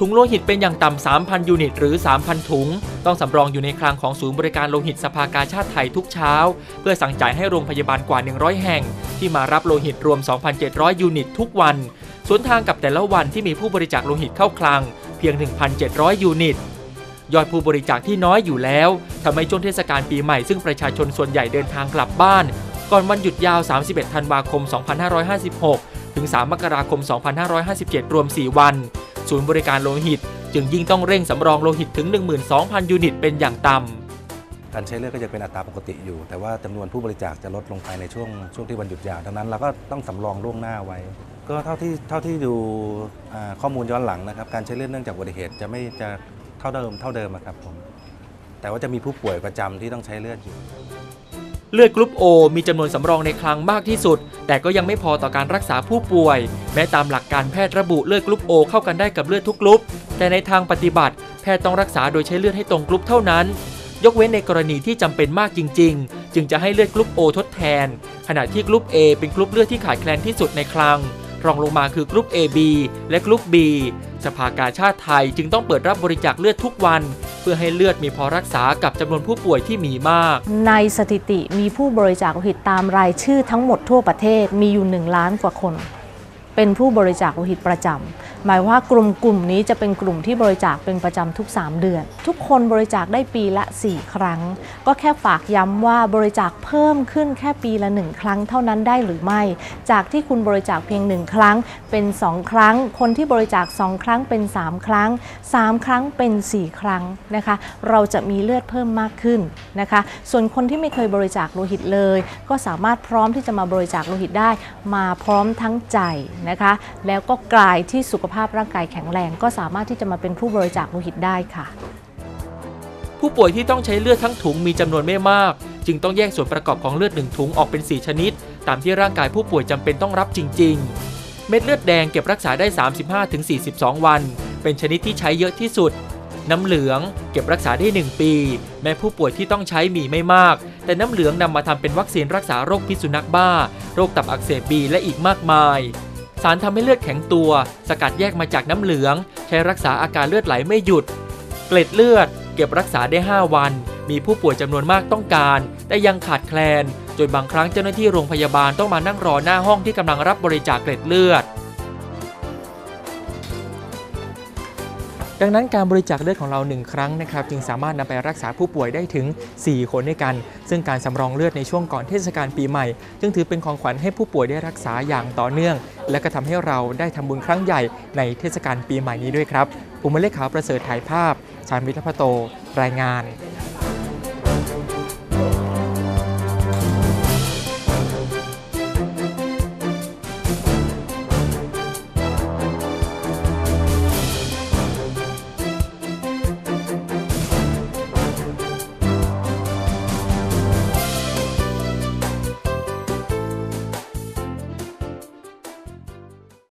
ถุงโลหิตเป็นอย่างต่ำ 3,000 ยูนิต หรือ 3,000 ถุง ต้องสำรองอยู่ในคลังของศูนย์บริการโลหิตสภากาชาติไทยทุกเช้า เพื่อสั่งจ่ายให้โรงพยาบาลกว่า 100 แห่ง ที่มารับโลหิตรวม 2,700 ยูนิตทุกวัน สวนทางกับแต่ละวันที่มีผู้บริจาคโลหิตเข้าคลัง เพียง 1,700 ยูนิต ยอดผู้บริจาคที่น้อยอยู่แล้วทำให้ช่วงเทศกาลปีใหม่ซึ่งประชาชนส่วนใหญ่เดินทางกลับบ้าน ก่อนวันหยุดยาว 31 ธันวาคม 2556 ถึง 3 มกราคม 2557 รวม 4 วัน ศูนย์บริการโลหิต จึงยิ่งต้องเร่งสำรองโลหิตถึง 12,000 ยูนิตเป็นอย่างต่ำการใช้เลือดก็จะเป็นอัตราปกติอยู่ แต่ว่าจำนวนผู้บริจาคจะลดลงไปในช่วงช่วงที่วันหยุดยาวดังนั้นเราก็ต้องสำรองล่วงหน้าไว้ ก็เท่าที่เท่าที่ดูข้อมูลย้อนหลังนะครับ การใช้เลือดเนื่องจากอุบัติเหตุจะไม่จะเท่าเดิมเท่าเดิมครับผมแต่ว่าจะมีผู้ป่วยประจำที่ต้องใช้เลือดอยู่ เลือดกรุ๊ป O มีจำนวนสำรองในคลังมากที่สุด แต่ก็ยังไม่พอต่อการรักษาผู้ป่วย แม้ตามหลักการแพทย์ระบุเลือดกรุ๊ป O เข้ากันได้กับเลือดทุกกรุ๊ป แต่ในทางปฏิบัติ แพทย์ต้องรักษาโดยใช้เลือดให้ตรงกรุ๊ปเท่านั้น ยกเว้นในกรณีที่จำเป็นมากจริง ๆ จึงจะให้เลือดกรุ๊ป O ทดแทน ขณะที่กรุ๊ป A เป็นกรุ๊ปเลือดที่ขาดแคลนที่สุดในคลัง รองลงมาคือกรุ๊ป AB และกรุ๊ป B สภากาชาติไทยจึงต้องเปิดรับบริจาคเลือดทุกวัน พื่อให้เลือดมีพอรักษากับจำนวนผู้ป่วยที่มีมาก ในสถิติมีผู้บริจาคโลหิตตามรายชื่อทั้งหมดทั่วประเทศมีอยู่ 1 ล้านกว่าคน เป็นผู้บริจาคโลหิตประจำหมายว่ากลุ่มกลุ่มนี้จะเป็นกลุ่มที่บริจาคเป็นประจำทุก 3 เดือน ทุกคนบริจาคได้ปีละ 4 ครั้ง ก็แค่ฝากย้ำว่าบริจาคเพิ่มขึ้นแค่ปีละ 1 ครั้งเท่านั้นได้หรือไม่ จากที่คุณบริจาคเพียง 1 ครั้งเป็น 2 ครั้ง คนที่บริจาค 2 ครั้งเป็น 3 ครั้ง 3 ครั้งเป็น 4 ครั้งนะคะ เราจะมีเลือดเพิ่มมากขึ้นนะคะ ส่วนคนที่ไม่เคยบริจาคโลหิตเลย ก็สามารถพร้อมที่จะมาบริจาคโลหิตได้ มาพร้อมทั้งใจนะคะ แล้วก็กลายที่สุขภาพร่างกายแข็งแรง ก็สามารถที่จะมาเป็นผู้บริจาคโลหิตได้ค่ะ ผู้ป่วยที่ต้องใช้เลือดทั้งถุงมีจำนวนไม่มาก จึงต้องแยกส่วนประกอบของเลือดหนึ่งถุงออกเป็น 4 ชนิด ตามที่ร่างกายผู้ป่วยจำเป็นต้องรับจริง ๆ เม็ดเลือดแดงเก็บรักษาได้ 35-42 วัน เป็นชนิดที่ใช้เยอะที่สุดน้ำเหลืองเก็บรักษาได้ 1 ปี แม้ผู้ป่วยที่ต้องใช้มีไม่มาก แต่น้ำเหลืองนำมาทำเป็นวัคซีนรักษาโรคพิษสุนัขบ้า โรคตับอักเสบบีและอีกมากมาย สารทำให้เลือดแข็งตัว สกัดแยกมาจากน้ำเหลือง ใช้รักษาอาการเลือดไหลไม่หยุด เกล็ดเลือด เก็บรักษาได้ 5 วัน มีผู้ป่วยจำนวนมากต้องการ แต่ยังขาดแคลน จนบางครั้งเจ้าหน้าที่โรงพยาบาลต้องมานั่งรอหน้าห้องที่กำลังรับบริจาคเกล็ดเลือด ดังนั้นการบริจาคเลือดของเรา 1 ครั้งนะครับจึงสามารถนำไปรักษาผู้ป่วยได้ถึง 4 คนด้วยกัน ซึ่งการสำรองเลือดในช่วงก่อนเทศกาลปีใหม่ จึงถือเป็นของขวัญให้ผู้ป่วยได้รักษาอย่างต่อเนื่อง และก็ทำให้เราได้ทำบุญครั้งใหญ่ในเทศกาลปีใหม่นี้ด้วยครับ อุมเลขขาวประเสริฐถ่ายภาพ ชาญวิทพโต รายงาน